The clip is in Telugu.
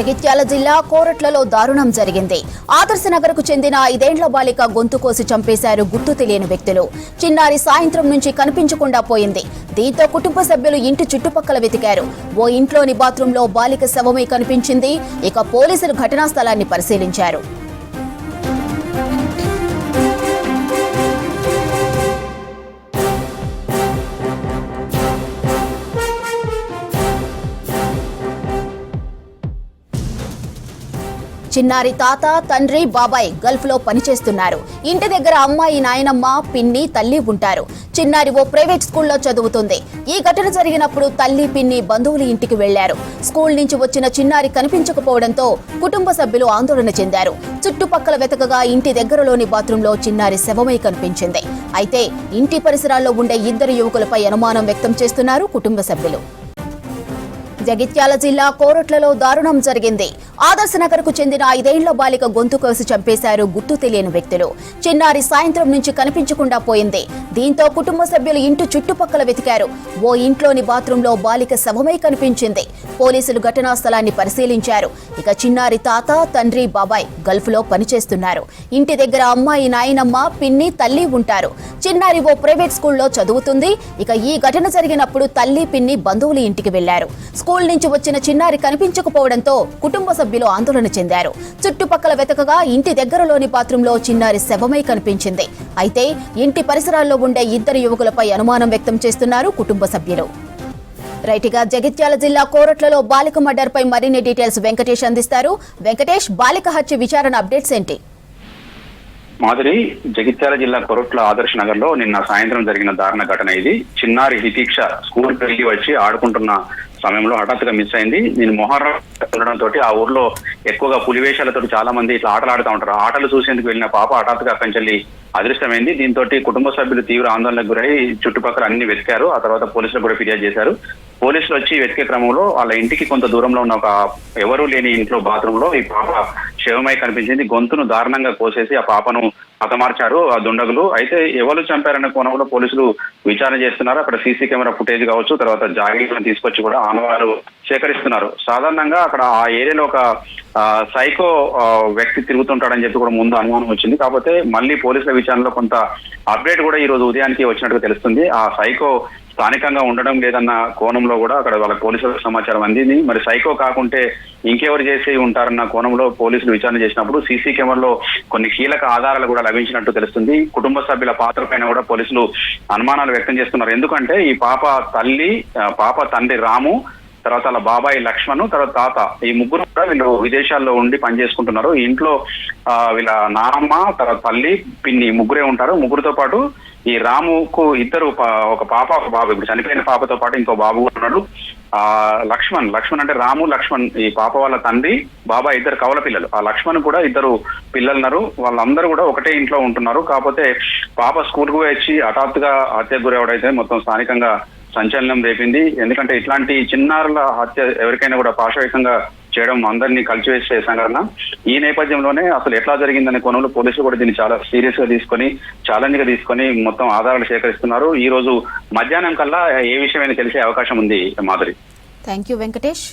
జగిత్యాల జిల్లా కోరట్లలో దారుణం జరిగింది. ఆదర్శనగర్కు చెందిన ఐదేండ్ల బాలిక గొంతు కోసి చంపేశారు గుర్తు తెలియని వ్యక్తులు. చిన్నారి సాయంత్రం నుంచి కనిపించకుండా పోయింది. దీంతో కుటుంబ సభ్యులు ఇంటి చుట్టుపక్కల వెతికారు. ఓ ఇంట్లోని బాత్రూంలో బాలిక శవమై కనిపించింది. ఇక పోలీసులు ఘటనా స్థలాన్ని పరిశీలించారు. చిన్నారి తాత తండ్రి బాబాయ్ గల్ఫ్లో పనిచేస్తున్నారు. ఇంటి దగ్గర అమ్మాయి నాయనమ్మ పిన్ని తల్లి ఉంటారు. చిన్నారి ఓ ప్రైవేట్ స్కూల్లో చదువుతుంది. ఈ ఘటన జరిగినప్పుడు తల్లి పిన్ని బంధువుల ఇంటికి వెళ్ళారు స్కూల్ నుంచి వచ్చిన చిన్నారి కనిపించకపోవడంతో కుటుంబ సభ్యులు ఆందోళన చెందారు. చుట్టుపక్కల వెతకగా ఇంటి దగ్గరలోని బాత్రూంలో చిన్నారి శవమై కనిపించింది. అయితే ఇంటి పరిసరాల్లో ఉండే ఇద్దరు యువకులపై అనుమానం వ్యక్తం చేస్తున్నారు కుటుంబ సభ్యులు. జగిత్యాల జిల్లా కోరట్లలో దారుణం జరిగింది. ఆదర్శ నగర్కు చెందిన ఐదేళ్ళ బాలిక గొంతు కోసి చంపేశారు గుర్తు తెలియని వ్యక్తులు. చిన్నారి సాయంత్రం నుంచి కనిపించకుండా పోయింది. దీంతో కుటుంబ సభ్యులు ఇంటి చుట్టుపక్కల వెతికారు. ఓ ఇంట్లోని బాత్రూంలో బాలిక శవమై కనిపించింది. పోలీసులు ఘటనా స్థలాన్ని పరిశీలించారు. ఇక చిన్నారి తాత తండ్రి బాబాయ్ గల్ఫ్లో పనిచేస్తున్నారు. ఇంటి దగ్గర అమ్మాయి నాయనమ్మ పిన్ని తల్లి ఉంటారు. చిన్నారి ఓ ప్రైవేట్ స్కూల్లో చదువుతుంది. ఇక ఈ ఘటన జరిగినప్పుడు తల్లి పిన్ని బంధువుల ఇంటికి వెళ్ళారు. స్కూల్ నుంచి వచ్చిన చిన్నారి కనిపించకపోవడంతో కుటుంబ సభ్యులు ఆందోళన చెందారు. చుట్టుపక్కల వెతకగా ఇంటి దగ్గరలోని బాత్రూంలో చిన్నారి శవమై కనిపించింది. అయితే ఇంటి పరిసరాల్లో ఉండే ఇద్దరు యువకులపై అనుమానం వ్యక్తం చేస్తున్నారు కుటుంబ సభ్యులు. రైట్గా జగిత్యాల జిల్లా కోరట్లలో బాలిక మర్డర్ పై మరిన్ని డీటెయిల్స్ వెంకటేష్ అందిస్తారు. వెంకటేష్ బాలిక హత్య విచారణ అప్డేట్స్ ఏంటి? మాదిరి జగిత్యాల జిల్లా కొరట్ల ఆదర్శ నగర్లో నిన్న సాయంత్రం జరిగిన దారుణ ఘటన ఇది. చిన్నారి హితీక్ష స్కూల్ వెళ్ళి వచ్చి ఆడుకుంటున్న సమయంలో హఠాత్తుగా మిస్ అయింది. నేను మొహర్రం తోటి ఆ ఊర్లో ఎక్కువగా పులివేషాలతో చాలా మంది ఇట్లా ఆటలు ఆడుతూ ఉంటారు ఆటలు చూసేందుకు వెళ్ళిన పాప హఠాత్తుగా అక్కడి నుంచి వెళ్ళి అదృష్టమైంది. దీంతో కుటుంబ సభ్యులు తీవ్ర ఆందోళనకు గురై చుట్టుపక్కల అన్ని వెతికారు. ఆ తర్వాత పోలీసులకు కూడా ఫిర్యాదు చేశారు. పోలీసులు వచ్చి వెతికే క్రమంలో వాళ్ళ ఇంటికి కొంత దూరంలో ఉన్న ఒక ఎవరూ లేని ఇంట్లో బాత్రూమ్లో ఈ పాప శవమై కనిపించింది. గొంతును దారుణంగా కోసేసి ఆ పాపను హతమార్చారు ఆ దుండగులు. అయితే ఎవరు చంపారన్న కోణంలో పోలీసులు విచారణ చేస్తున్నారు. అక్కడ సీసీ కెమెరా ఫుటేజ్ కావచ్చు తర్వాత జాగ్రత్తలు తీసుకొచ్చి కూడా ఆనవాలు సేకరిస్తున్నారు. సాధారణంగా అక్కడ ఆ ఏరియాలో ఒక సైకో వ్యక్తి తిరుగుతుంటాడని చెప్పి కూడా ముందు అనుమానం వచ్చింది. కాకపోతే మళ్ళీ పోలీసుల విచారణలో కొంత అప్డేట్ కూడా ఈ రోజు ఉదయానికి వచ్చినట్టుగా తెలుస్తుంది. ఆ సైకో స్థానికంగా ఉండడం లేదన్న కోణంలో కూడా అక్కడ వాళ్ళ పోలీసులకు సమాచారం అందింది. మరి సైకో కాకుంటే ఇంకెవరు చేసి ఉంటారన్న కోణంలో పోలీసులు విచారణ చేసినప్పుడు సీసీ కెమెరాలో కొన్ని కీలక ఆధారాలు కూడా లభించినట్టు తెలుస్తుంది. కుటుంబ సభ్యుల పాత్ర పైన కూడా పోలీసులు అనుమానాలు వ్యక్తం చేస్తున్నారు. ఎందుకంటే ఈ పాప తల్లి పాప తండ్రి రాము తర్వాత వాళ్ళ బాబాయ్ లక్ష్మణ్ తర్వాత తాత. ఈ ముగ్గురు కూడా వీళ్ళు విదేశాల్లో ఉండి పనిచేసుకుంటున్నారు. ఇంట్లో ఆ, వీళ్ళ నానమ్మ తర్వాత తల్లి పిన్ని ముగ్గురే ఉంటారు. ముగ్గురుతో పాటు ఈ రాముకు ఇద్దరు పా- ఒక పాప ఒక బాబు. ఇప్పుడు చనిపోయిన పాపతో పాటు ఇంకో బాబు ఉన్నాడు. ఆ లక్ష్మణ్. లక్ష్మణ్ అంటే రాము లక్ష్మణ్ ఈ పాప వాళ్ళ తండ్రి బాబా ఇద్దరు కవల పిల్లలు. ఆ లక్ష్మణ్ కూడా ఇద్దరు పిల్లలున్నారు. వాళ్ళందరూ కూడా ఒకటే ఇంట్లో ఉంటున్నారు. కాకపోతే పాప స్కూల్కు వచ్చి హఠాత్తుగా హత్యకు గురవడైతే మొత్తం స్థానికంగా సంచలనం రేపింది. ఎందుకంటే ఇట్లాంటి చిన్నారుల హత్య ఎవరికైనా కూడా పాశవికంగా చేయడం అందరినీ కలిసివేసే సంఘటన. ఈ నేపథ్యంలోనే అసలు ఎట్లా జరిగిందనే కోణంలో పోలీసులు కూడా దీన్ని చాలా సీరియస్గా తీసుకొని ఛాలెంజ్గా తీసుకొని మొత్తం ఆధారాలు సేకరిస్తున్నారు. ఈ రోజు మధ్యాహ్నం కల్లా ఏ విషయమైనా తెలిసే అవకాశం ఉంది మాధురి. Thank you Venkatesh